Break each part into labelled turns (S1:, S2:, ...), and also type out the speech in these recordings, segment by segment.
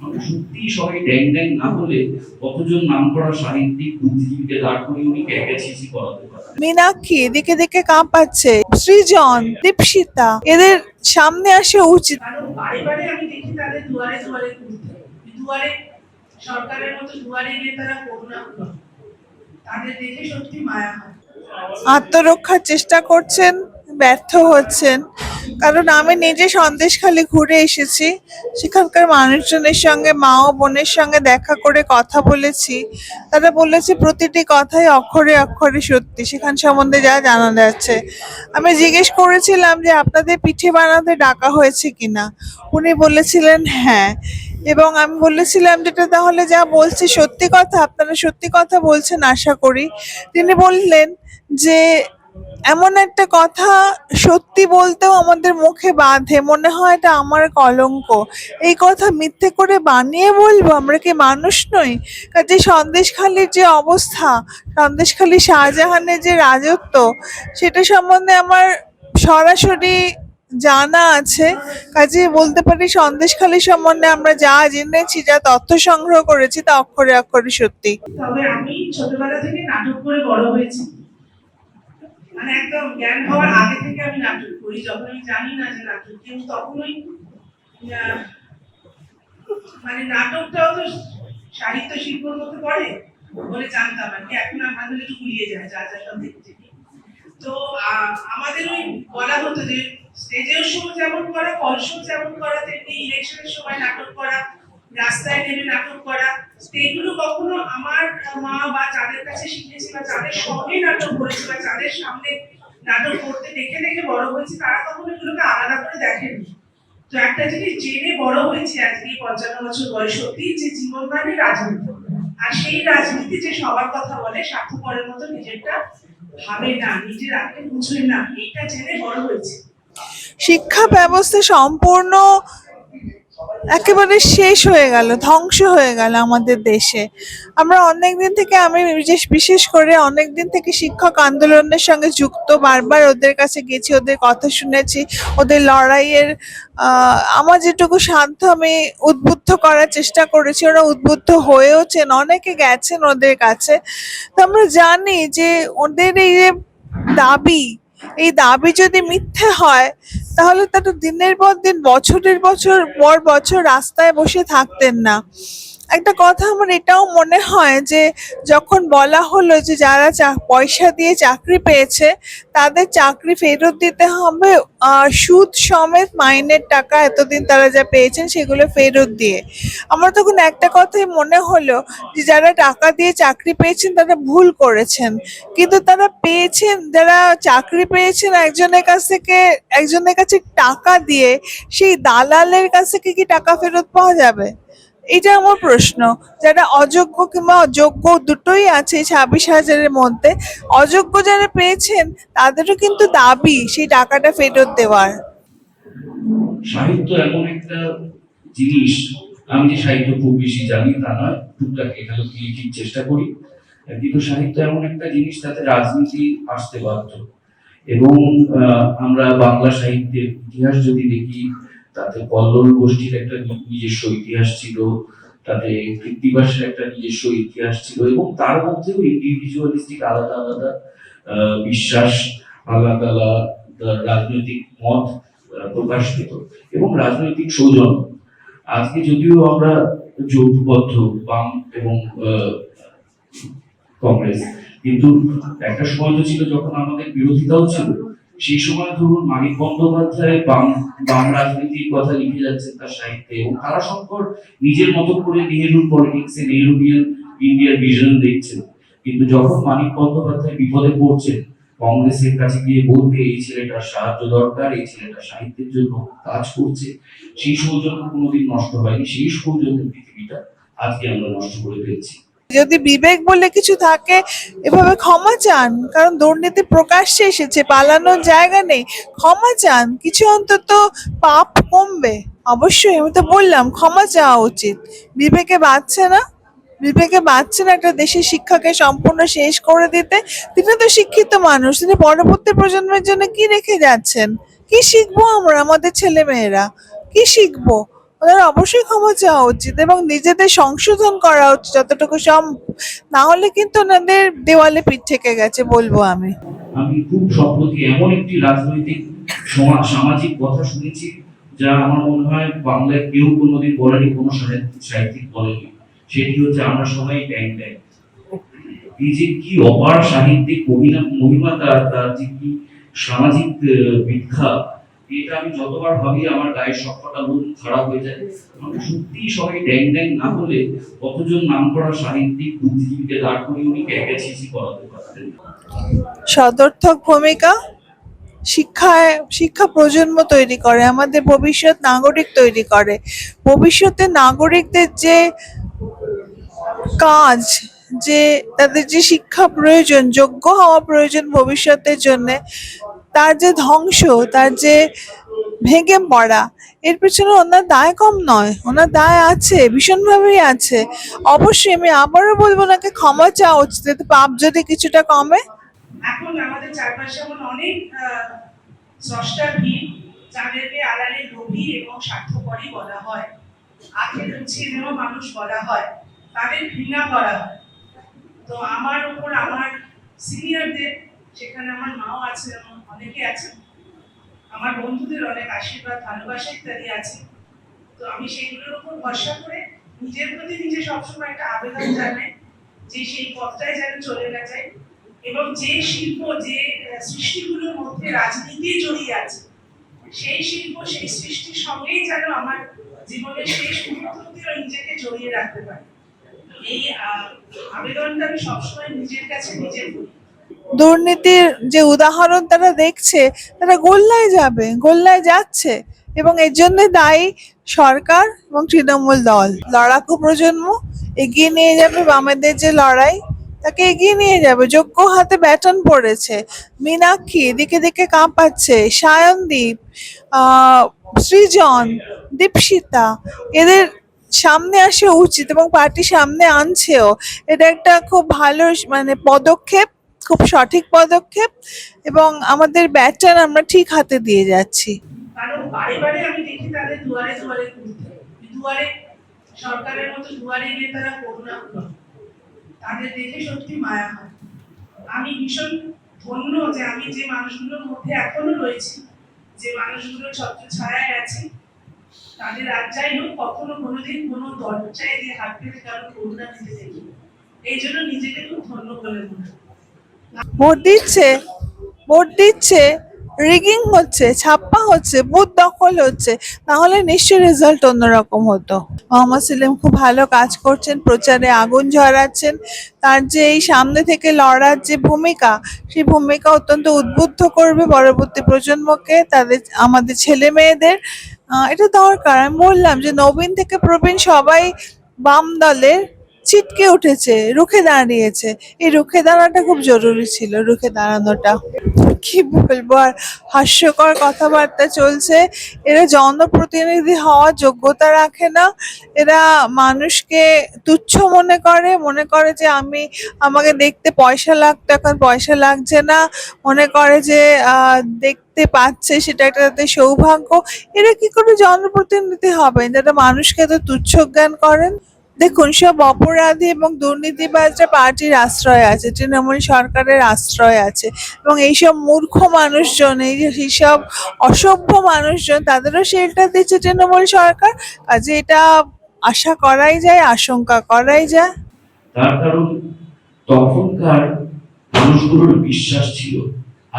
S1: সত্যি সবাই ড্যাং ড্যাং না হলে কতজন নামকরা সাহিত্যিক বুদ্ধিজীবীকে দাঁড় করিয়ে উনি করাতে পারেন?
S2: মীনাক্ষী দিকে দিকে কাঁপাচ্ছে। সৃজন দীপশিতা এদের সামনে আসা উচিত
S3: কারণ বারে বারে আমি দেখি তাদের দুয়ারে দুয়ারে ঘুরতে দুয়ারে সরকারের মতো দুয়ারে গিয়ে তারা করুণা তাদের দেখে সত্যি মায়া হয়।
S2: আত্মরক্ষার চেষ্টা করছেন ব্যর্থ হচ্ছেন। কারণ আমি নিজে সন্দেশখালি ঘুরে এসেছি। সেখানকার মানুষজনের সঙ্গে, মা ও বোনের সঙ্গে দেখা করে কথা বলেছি। তারা বলেছে, প্রতিটি কথাই অক্ষরে অক্ষরে সত্যি। সেখান সম্বন্ধে যা জানা যাচ্ছে। আমি জিজ্ঞেস করেছিলাম যে, আপনাদের পিঠে বানাতে ডাকা হয়েছে কিনা? উনি বলেছিলেন হ্যাঁ। এবং আমি বলেছিলাম যেটা তাহলে যা বলছি সত্যি কথা, আপনারা সত্যি কথা বলছেন আশা করি। তিনি বললেন যে এমন একটা কথা সত্যি বলতেও আমাদের মুখে বাঁধে। মনে হয় এটা আমার কলঙ্ক। এই কথা মিথ্যে করে বানিয়ে বলব? আমরা কি মানুষ নই? কাজে সন্দেশখালির যে অবস্থা, সন্দেশখালী শাহজাহানের যে রাজত্ব, সেটা সম্বন্ধে আমার সরাসরি জানা আছে। কাজে বলতে পারি, সন্দেশখালী সম্বন্ধে আমরা যা জেনেছি, যা তথ্য সংগ্রহ করেছি, তা অক্ষরে অক্ষরে সত্যি।
S3: তবে আমি ছোটবেলা থেকে নাটক করে বড় হয়েছি। মানে একদম জ্ঞান হওয়ার আগে থেকে আমি নাটক করি। যখন আমি জানি না যে নাটক কিন্তু তখনই মানে নাটকটাও তো সাহিত্য শিল্পর মধ্যে পড়ে বলে জানতাম আর কি। এখন আমাদের একটু গুলিয়ে যায়, যা যা সব দেখতে তো আমাদের ওই বলা হতো যে স্টেজের শো যেমন করা কল শো যেমন করা, তেমনি ইলেকশনের সময় নাটক করা রাস্তায় নেমে নাটক করা এগুলো কখনো আমার মা বা যাদের কাছে শিখেছি বা যাদের সঙ্গে নাটক করেছি বা যাদের সামনে নাটক করতে দেখে দেখে বড় হয়েছে, তারা কখনো এগুলোকে আলাদা করে দেখেনি। তো একটা জিনিস জেনে বড় হয়েছে আজকে পঞ্চান্ন বছর বয়স অব্দি যে জীবন রাজনীতি। আর সেই রাজনীতি যে সবার কথা বলে স্বার্থপরের মতো নিজেরটা ভাবে না, নিজের আগে বুঝবে না, এইটা জেনে বড় হয়েছে।
S2: শিক্ষা ব্যবস্থা সম্পূর্ণ একেবারে শেষ হয়ে গেল, ধ্বংস হয়ে গেল আমাদের দেশে। আমরা অনেক দিন থেকে, আমি বিশেষ বিশেষ করে অনেক দিন থেকে শিক্ষক আন্দোলনের সঙ্গে যুক্ত, বারবার ওদের কাছে গেছি, ওদের কথা শুনেছি, ওদের লড়াইয়ের আমার যেটুকু সাধ্য আমি উদ্বুদ্ধ করার চেষ্টা করেছি, ওরা উদ্বুদ্ধ হয়েওছেন, অনেকে গেছেন ওদের কাছে। তো আমরা জানি যে ওদের এই যে দাবি, এই দাবি যদি মিথ্যে হয় তাহলে তারা দিনের পর দিন বছরের বছর পর বছর রাস্তায় বসে থাকতেন না। একটা কথা আমার এটাও মনে হয় যে যখন বলা হলো যে যারা পয়সা দিয়ে চাকরি পেয়েছে, তাদের চাকরি ফেরত দিতে হবে সুদ সমেত মাইনের টাকা এতদিন তারা যা পেয়েছেন সেগুলো ফেরত দিয়ে। আমার তখন একটা কথাই মনে হলো যে যারা টাকা দিয়ে চাকরি পেয়েছেন তারা ভুল করেছেন। কিন্তু তারা পেয়েছেন, যারা চাকরি পেয়েছেন একজনের কাছ থেকে, একজনের কাছে টাকা দিয়ে, সেই দালালের কাছ থেকে কি টাকা ফেরত পাওয়া যাবে? এটা আমার প্রশ্ন। যারা অযোগ্য কিংবা যোগ্য দুটোই আছে ছাব্বিশ হাজারের মধ্যে, অযোগ্য যারা পেয়েছেন, তাদেরও কিন্তু দাবি সেই টাকাটা ফেরত দেওয়ার।
S1: সাহিত্য এমন একটা জিনিস, আমি যে সাহিত্য খুব বেশি জানি তা নয়, টুকটাক এখানে লিখির চেষ্টা করি, কিন্তু সাহিত্য এমন একটা জিনিস তাতে রাজনীতি আসতে বাধ্য। এবং আমরা বাংলা সাহিত্যের ইতিহাস যদি দেখি তাতে কল্লোল গোষ্ঠীর একটা নিজস্ব ইতিহাস ছিল, তাতে কৃত্তিবাসের একটা নিজস্ব ইতিহাস ছিল এবং তার মধ্যেও ইন্ডিভিজুয়ালিস্টিক আলাদা আলাদা বিশ্বাস, আলাদা আলাদা রাজনৈতিক মত প্রকাশ পেত এবং রাজনৈতিক সৌজন্য আজকে যদিও আমরা যৌথবদ্ধ বাম এবং কংগ্রেস, কিন্তু একটা সময় ছিল যখন আমাদের বিরোধিতাও ছিল। সেই সময় ধরুন মানিক বন্দ্যোপাধ্যায় বাম বাম রাজনীতির কথা লিখে যাচ্ছেন তার সাহিত্যে, এবং তারাশঙ্কর নিজের মতো করে নেহেরুর পলিটিক্সে নেহেরুবিয়ান ইন্ডিয়ার ভিশন দেখছেন। কিন্তু যখন মানিক বন্দ্যোপাধ্যায় বিপদে পড়ছেন, কংগ্রেসের কাছে গিয়ে বলতে, এই ছেলেটার সাহায্য দরকার, এই ছেলেটা সাহিত্যের জন্য কাজ করছে, সেই সৌজন্য কোনোদিন নষ্ট হয়নি, সেই সৌজন্যের পৃথিবীটা আজকে আমরা নষ্ট করে ফেলছি।
S2: যদি বিবেক বলে কিছু থাকে, এভাবে ক্ষমা চান, কারণ দুর্নীতি প্রকাশ্যে এসেছে, পালানোর জায়গা নেই। ক্ষমা চান, কিছু অন্তত পাপ কমবে। অবশ্যই, আমি তো বললাম, ক্ষমা চাওয়া উচিত। বিবেকে বাঁচছে না। বিবেকে বাঁচছে না একটা দেশের শিক্ষাকে সম্পূর্ণ শেষ করে দিতে। তিনি তো শিক্ষিত মানুষ, তিনি পরবর্তী প্রজন্মের জন্য কি রেখে যাচ্ছেন? কি শিখব আমরা, আমাদের ছেলে মেয়েরা কি শিখব? ওদের অবশ্যই ক্ষমা চাওয়া উচিত এবং নিজেদের সংশোধন করা উচিত যতটুকু সম্ভব না হলে কিন্তু ওনাদের দেওয়ালে পিঠ থেকে গেছে, বলব আমি।
S1: আমি খুব সম্প্রতি এমন একটি রাজনৈতিক সমা- সামাজিক কথা শুনেছি, যা আমার মনে হয় বাংলায় কেউ কোনোদিন বলেনি কোনো সাহিত্যিক বলেনি। সেটি হচ্ছে আমরা সবাই ট্যাং ট্যাং এই যে কি অপার সাহিত্যিক মহিমা মহিমা তার তার যে কি সামাজিক বিখ্যাত এটা আমি যতবার ভাবি, আমার গায়ের সবকটা মন খারাপ হয়ে যায়। আমরা সত্যি সবাই ড্যাং ড্যাং না হলে কতজন নাম করা সাহিত্যিক, বুদ্ধিজীবীকে দাঁড় উনি করাতে পারতেন?
S2: সদর্থক ভূমিকা, শিক্ষায়, শিক্ষা প্রজন্ম তৈরি করে, আমাদের ভবিষ্যৎ নাগরিক তৈরি করে। ভবিষ্যতে নাগরিকদের যে কাজ, যে তাদের যে শিক্ষা প্রয়োজন, যোগ্য হওয়া প্রয়োজন ভবিষ্যতের জন্য তার যে ধ্বংস, তার যে ভেঙে পড়া, এর পেছনে ওনার দায় কম নয়। ওনার দায় আছে, ভীষণভাবেই আছে। অবশ্যই আমি আবারও বলব, ওনাকে ক্ষমা চাওয়া উচিত। পাপ যদি কিছুটা কমে।
S3: এখন আমাদের চারপাশে এমন অনেক যাদেরকে আড়ালে লোভী এবং স্বার্থপরই বলা হয়। মানুষ বলা হয়। তাদের ঘৃণা করা হয়। তো আমার উপর, আমার সিনিয়রদের সেখানে আমার মাও আছে এবং অনেকে আছেন। আমার বন্ধুদের অনেক আশীর্বাদ ভালোবাসা ইত্যাদি আছে। তো আমি সেইগুলোর উপর ভরসা করে নিজের প্রতি নিজে সবসময় একটা আবেদন জানাই যে সেই পথটাই যেন চলে না যায় এবং যে শিল্প, যে সৃষ্টিগুলোর মধ্যে রাজনীতি জড়িয়ে আছে, সেই শিল্প, সেই সৃষ্টির সঙ্গেই যেন আমার জীবনের শেষ মুহূর্ত নিজেকে জড়িয়ে রাখতে পারে। এই আবেদনটা আমি সবসময় নিজের কাছে নিজে করি।
S2: দুর্নীতির যে উদাহরণ তারা দেখছে, তারা গোল্লায় যাবে, গোল্লায় যাচ্ছে এবং এর জন্য দায়ী সরকার এবং তৃণমূল দল। লড়াকু প্রজন্ম এগিয়ে নিয়ে যাবে বামেদের যে লড়াই, তাকে এগিয়ে নিয়ে যাবে। যোগ্য হাতে ব্যাটন পড়েছে। মীনাক্ষী দিকে দিকে কাঁপাচ্ছে। সায়নদীপ সৃজন, দীপশিতা, এদের সামনে আসা উচিত এবং পার্টি সামনে আনছেও। এটা একটা খুব ভালো মানে পদক্ষেপ। খুব সঠিক পদক্ষেপ এবং আমাদের ব্যাটন আমরা ঠিক হাতে দিয়ে যাচ্ছি।
S3: কারণ আমি তাদের করুণা ভীষণ যে আমি যে মানুষগুলোর মধ্যে এখনও রয়েছি, যে মানুষগুলো ছায়ায় তাদের আর যাই হোক, কখনো কোনোদিন কোনো দরজায় দিয়ে হাত পেতে কারও করুণা দিতে দেখি এই জন্য নিজেকে খুব ধন্য বলে মনে হয়
S2: ভোট দিচ্ছে ভোট দিচ্ছে রিগিং হচ্ছে, ছাপ্পা হচ্ছে, বুথ দখল হচ্ছে। তাহলে নিশ্চয়ই রেজাল্ট অন্যরকম হতো। মোহাম্মদ সেলিম খুব ভালো কাজ করছেন, প্রচারে আগুন ঝরাচ্ছেন। তার যে এই সামনে থেকে লড়ার যে ভূমিকা, সেই ভূমিকা অত্যন্ত উদ্বুদ্ধ করবে পরবর্তী প্রজন্মকে, তাদের, আমাদের ছেলে মেয়েদের। এটা দরকার। আমি বললাম যে নবীন থেকে প্রবীণ সবাই বাম দলের ছিটকে উঠেছে, রুখে দাঁড়িয়েছে। এই রুখে দাঁড়াটা খুব জরুরি ছিল, রুখে দাঁড়ানোটা। কি বলব আর, হাস্যকর কথাবার্তা চলছে। এরা জনপ্রতিনিধি হওয়ার যোগ্যতা রাখে না। এরা মানুষকে তুচ্ছ মনে করে মনে করে যে আমি, আমাকে দেখতে পয়সা লাগতো এখন পয়সা লাগছে না। মনে করে যে দেখতে পাচ্ছে, সেটা একটা তাদের সৌভাগ্য। এরা কি করে জনপ্রতিনিধি হবেন যারা মানুষকে তো তুচ্ছ জ্ঞান করেন? দেখুন, সব অপরাধী এবং দুর্নীতিবাজরা পার্টির আশ্রয় আছে, তৃণমূল সরকারের আশ্রয় আছে, এবং এইসব মূর্খ মানুষজন, এই সব অসভ্য মানুষজন, তাদেরও শেল্টার দিচ্ছে তৃণমূল সরকার? কাজে এটা আশা করাই যায়, আশঙ্কা করাই যায়।
S1: তার কারণ, তখনকার মানুষগুলোর বিশ্বাস ছিল,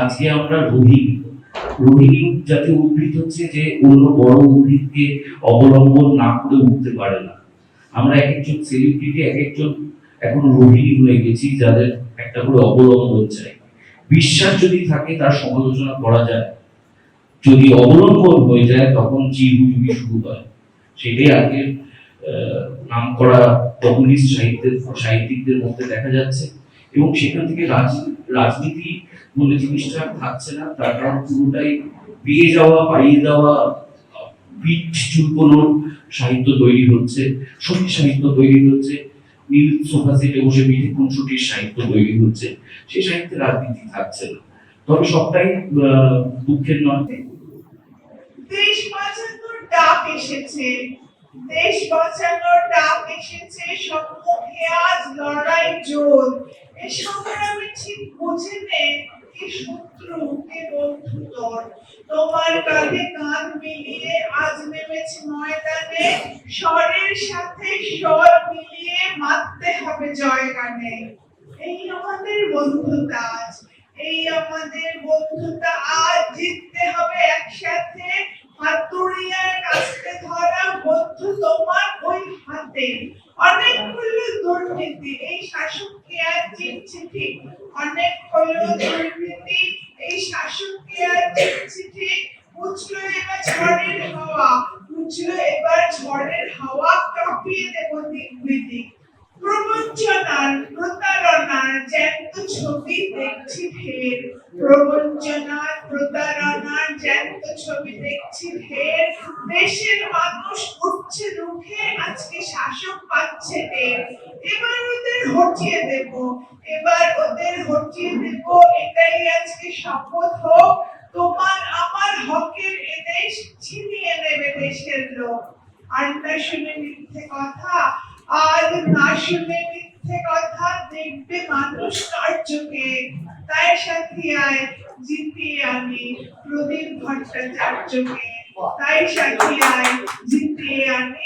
S1: আজকে আমরা রোহিণী রোহিণী জাতীয় উদ্ভিদ হচ্ছে যে অন্য বড় উদ্ভিদকে অবলম্বন না করে উঠতে পারে না। আমরা এক একজন সেলিব্রিটি এক একজন এখন রোহিণী হয়ে গেছি যাদের একটা করে অবলম্বন চাই বিশ্বাস যদি থাকে, তার সমালোচনা করা যায়। যদি অবলম্বন হয়ে যায়, তখন চিরুচুরি শুরু হয়। সেটাই আজকে নাম করা কমিউনিস্ট সাহিত্যের, সাহিত্যিকদের মধ্যে দেখা যাচ্ছে। এবং সেখান থেকে রাজ- রাজনীতি বলে জিনিসটা থাকছে না। তার কারণ পুরোটাই পেয়ে যাওয়া, পাইয়ে দেওয়া পিঠ সাহিত্য তৈরি হচ্ছে সত্যি সাহিত্য তৈরি হচ্ছে, নীল সোফা বসে পিঠে খুনসুটির সাহিত্য তৈরি হচ্ছে, সেই সাহিত্যে রাজনীতি থাকছে না। তবে সবটাই দুঃখের নয়।
S3: দেশ বাঁচানোর ডাক এসেছে।
S2: দেশ বাঁচানোর ডাক এসেছে সম্মুখে আজ লড়াই জোর। এ সংগ্রামে ঠিক বুঝে নে ময়দানে। স্বরের সাথে স্বর মিলিয়ে মারতে হবে জয় গানে এই আমাদের বন্ধুতা আজ। এই আমাদের বন্ধুতা আজ জিততে হবে একসাথে হাতুড়িয়ার কাছে ধরা বন্ধু তোমার ওই হাতে অনেক হলো দুর্নীতি এই শাসককে আর চিনছে ঠিক অনেক হলো দুর্নীতি এই শাসককে আর চিনছে ঠিক বুঝলো এবার ঝড়ের হাওয়া বুঝলো এবার ঝড়ের হাওয়া কাঁপিয়ে দেব দিক বিদিক প্রবঞ্চনার প্রতারণার জ্যান্ত ছবি দেখছি ফের। প্রবঞ্চনার প্রতারণার জ্যান্ত ছবি দেখছি ফের। দেশের মানুষ উঠছে রুখে, আজকে শাসক পাচ্ছে টের এবার ওদের হটিয়ে দেব, এবার ওদের হটিয়ে দেব, এটাই আজকে শপথ হোক। তোমার আমার হকের এদেশ ছিনিয়ে নেবে দেশের লোক। আর শুনে মিথ্যে কথা আজ না শুনে মিথ্যে কথা দেখবে মানুষ তার চোখে। তাই সাথী আয় জিতিয়ে আনি প্রদীপ ভট্টাচার্যকে। তাই সাথী আয় জিতিয়ে আনি